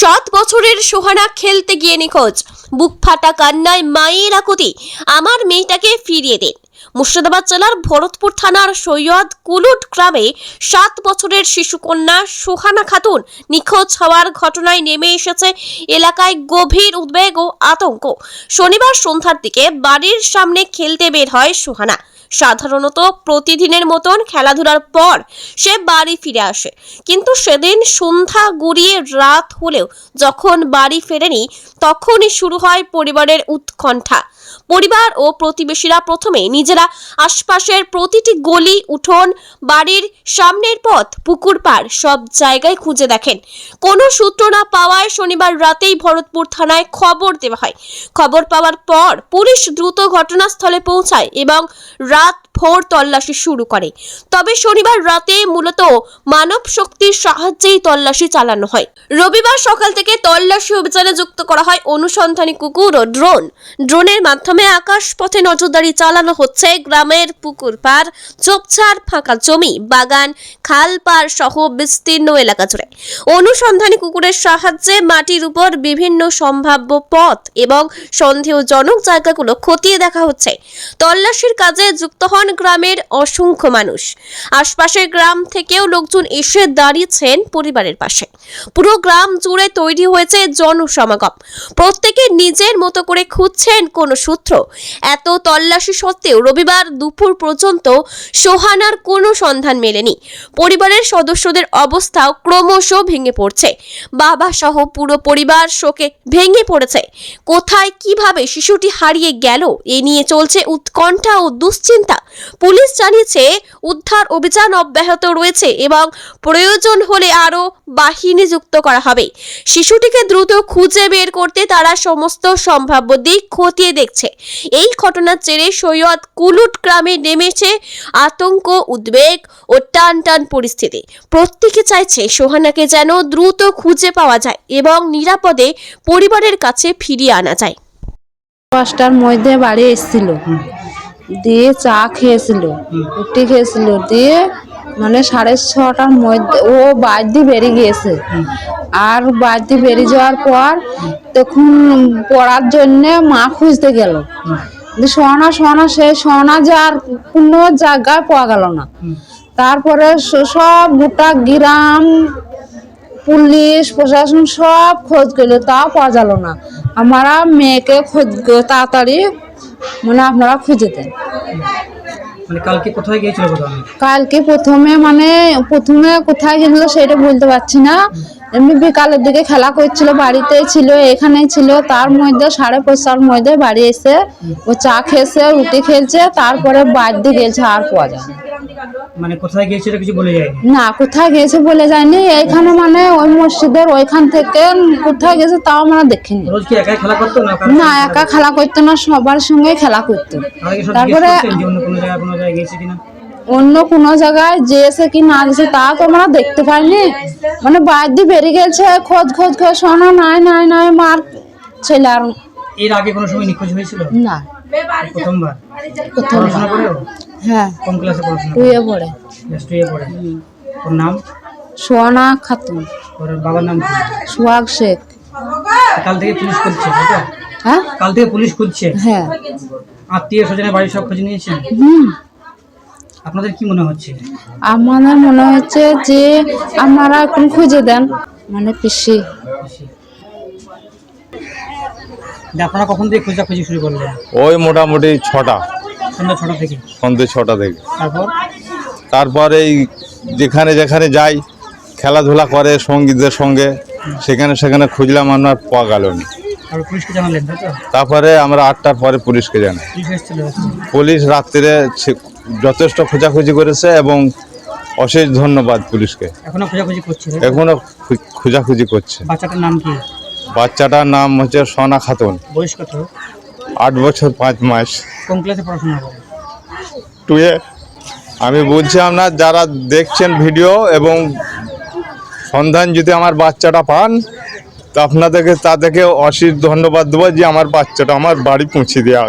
সাত বছরের সোহানা খেলতে গিয়ে নিখোঁজ। বুক ফাটা কান্নায় মায়ের আকুতি। আমার মেয়েটাকে ফিরিয়ে দিন। মুর্শিদাবাদ জেলার ভরতপুর থানার সৈয়দ কুলুট গ্রামে সাত বছরের শিশুকন্যা সোহানা খাতুন নিখোঁজ হওয়ার ঘটনায় নেমে এসেছে এলাকায় গভীর উদ্বেগ ও আতঙ্ক। শনিবার সন্ধ্যার দিকে বাড়ির সামনে খেলতে বের হয় সোহানা। সাধারণত প্রতিদিনের মতন খেলাধুলার পর সে বাড়ি ফিরে আসে। কিন্তু সেদিন সন্ধ্যা গড়িয়ে রাত হলেও যখন বাড়ি ফেরেনি, তখনই শুরু হয় পরিবারের উৎকণ্ঠা। পরিবার ও প্রতিবেশীরা প্রথমে নিজেরা আশপাশের প্রতিটি গলি, উঠোন, বাড়ির সামনের পথ, পুকুর পাড় সব জায়গায় খুঁজে দেখেন। কোনো সূত্র না পাওয়ায় শনিবার রাতেই ভরতপুর থানায় খবর দেওয়া হয়। খবর পাওয়ার পর পুলিশ দ্রুত ঘটনাস্থলে পৌঁছায় এবং রাত ভোর তল্লাশি শুরু করে। তবে শনিবার রাতে মূলত মানব শক্তির সাহায্যেই তল্লাশি চালানো হয়। রবিবার সকাল থেকে তল্লাশি অভিযানে যুক্ত করা হয় অনুসন্ধানী কুকুর ও ড্রোন। ড্রোনের মাধ্যমে আকাশ পথে নজরদারি চালানো হচ্ছে গ্রামের পুকুর পাড়, ঝোপঝাড়, ফাঁকা জমি, বাগান, খাল পাড় সহ বিস্তীর্ণ এলাকা জুড়ে। অনুসন্ধানী কুকুরের সাহায্যে মাটির উপর বিভিন্ন সম্ভাব্য পথ এবং সন্দেহজনক জায়গাগুলো খতিয়ে দেখা হচ্ছে। তল্লাশির কাজে যুক্ত হন গ্রামের অসংখ্য মানুষ। আশপাশের গ্রাম থেকেও লোকজন এসে দাঁড়িয়েছেন পরিবারের পাশে। পুরো গ্রাম জুড়ে তৈরি হয়েছে জনসমাগম। প্রত্যেকে নিজের মতো করে খুঁজছেন কোনো সূত্র। এত তল্লাশি সত্ত্বেও রবিবার দুপুর পর্যন্ত সোহানার কোনো সন্ধান মেলেনি। পরিবারের সদস্যদের অবস্থাও ক্রমশ ভেঙে পড়ছে। বাবা সহ পুরো পরিবার শোকে ভেঙে পড়েছে। কোথায় কীভাবে শিশুটি হারিয়ে গেল, এ নিয়ে চলছে উৎকণ্ঠা ও দুশ্চিন্তা। পুলিশ জানিয়েছে, উদ্ধার অভিযান অব্যাহত রয়েছে এবং প্রয়োজন হলে আরও বাহিনী যুক্ত করা হবে। শিশুটিকে দ্রুত খুঁজে বের করতে তারা সমস্ত সম্ভাব্য দিক খতিয়ে দেখছে। এই ঘটনার জেরে সৈয়দ কুলুট গ্রামে নেমেছে আতঙ্ক, উদ্বেগ ও টান টান পরিস্থিতি। প্রত্যেকে চাইছে সোহানাকে যেন দ্রুত খুঁজে পাওয়া যায় এবং নিরাপদে পরিবারের কাছে ফিরিয়ে আনা যায়। পাঁচটার মধ্যে বাড়ি এসেছিল। দিয়ে চা খেয়েছিল, রুটি খেয়েছিল, দিয়ে মানে সাড়ে ছটার মধ্যে ও বাড়ি দিয়ে বেরিয়ে গিয়েছে। আর বাড়ি বেরিয়ে যাওয়ার পর তখন পড়ার জন্যে মা খুঁজতে গেল। সোনা সোনা, সে সোনা যার কোনো জায়গায় পাওয়া গেল না। তারপরে সব গোটা গ্রাম, পুলিশ, প্রশাসন সব খোঁজ করল, তাও পাওয়া গেল না। আমরা মেয়েকে খোঁজ, তাড়াতাড়ি মানে আপনারা খুঁজে দেন। মানে কালকে কোথায় গিয়েছিল প্রথমে কালকে প্রথমে মানে প্রথমে কোথায় গেছিল সেটা বলতে পারছি না। এমনি বিকালের দিকে খেলা করছিল বাড়িতে ছিল এখানে ছিল তার মধ্যে সাড়ে পাঁচটার মধ্যে বাড়ি এসে ও চা খেয়েছে রুটি খেয়েছে তারপরে বাড়ি দিয়ে গেছে আর পাওয়া যায়। মানে কোথায় গিয়েছিল কিছু বলে যায়নি? না কোথায় গেছে বলে যায়নি। এইখানে মানে ওই মসজিদের ওইখান থেকে কোথায় গেছে তাও আমরা দেখিনি। রোজ কি একাই খেলা করতো না না একা খেলা করতো না সবার সঙ্গে খেলা করতো। তারপরে অন্য কোনো জায়গায় কোনো জায়গায় গেছে কিনা? অন্য কোনো জায়গায় যেছে কি না যেছে তা তো আমরা দেখতে পাইনি। মানে বাইর দিয়ে বেরিয়ে গেছে খোঁজ খোঁজ খোঁজ শোনা নাই নাই নাই মার ছেলে আর এর আগে কোনো সময় নিখোঁজ হয়েছিল? না। প্রথমবার? হ্যাঁ। কোন ক্লাসে পড়াশোনা টুয়ে পড়ে। ক্লাস টুয়ে পড়ে। ওর নাম? সোয়ানা খাতুন। ওর বাবার নাম সোহাগ শেখ। কাল থেকে পুলিশ খুঁজছে তো? হ্যাঁ? কাল থেকে পুলিশ খুঁজছে হ্যাঁ। আত্মীয় স্বজনের বাড়ির সব খোঁজ নিয়েছেন? হুম। আপনাদের কি মনে হচ্ছে? আমাদের মনে হচ্ছে যে আপনারা এখন খুঁজে দেন মানে পিসি। যে আপনারা কখন থেকে খোঁজাখুঁজি শুরু করলেন? ওই মোটামুটি ছটা। সন্ধ্যা ছটা থেকে? সন্ধ্যে ছটা থেকে। তারপর? তারপর এই যেখানে যেখানে যাই খেলাধুলা করে সঙ্গীতদের সঙ্গে সেখানে সেখানে খুঁজলাম আপনার পাওয়া গেল না। তারপর আমরা আটটার পরে পুলিশকে জানাই। পুলিশ রাত্রিরে যথেষ্ট খোঁজাখুঁজি করেছে এবং অশেষ ধন্যবাদ পুলিশকে। এখনও খোঁজাখুঁজি করছে এখনও খোঁজাখুঁজি করছে। বাচ্চাটার নাম কি? বাচ্চাটার নাম হচ্ছে সোনা খাতুন। বয়স কত? আট বছর পাঁচ মাস। কোন ক্লাসে পড়াশোনা করে? টুয়ে আমি বলছি না, যারা দেখছেন ভিডিও এবং সন্ধান যদি আমার বাচ্চাটা পান, তো আপনাদেরকে, তাদেরকে অশেষ ধন্যবাদ দেবো যে আমার বাচ্চাটা আমার বাড়ি পৌঁছে দেওয়া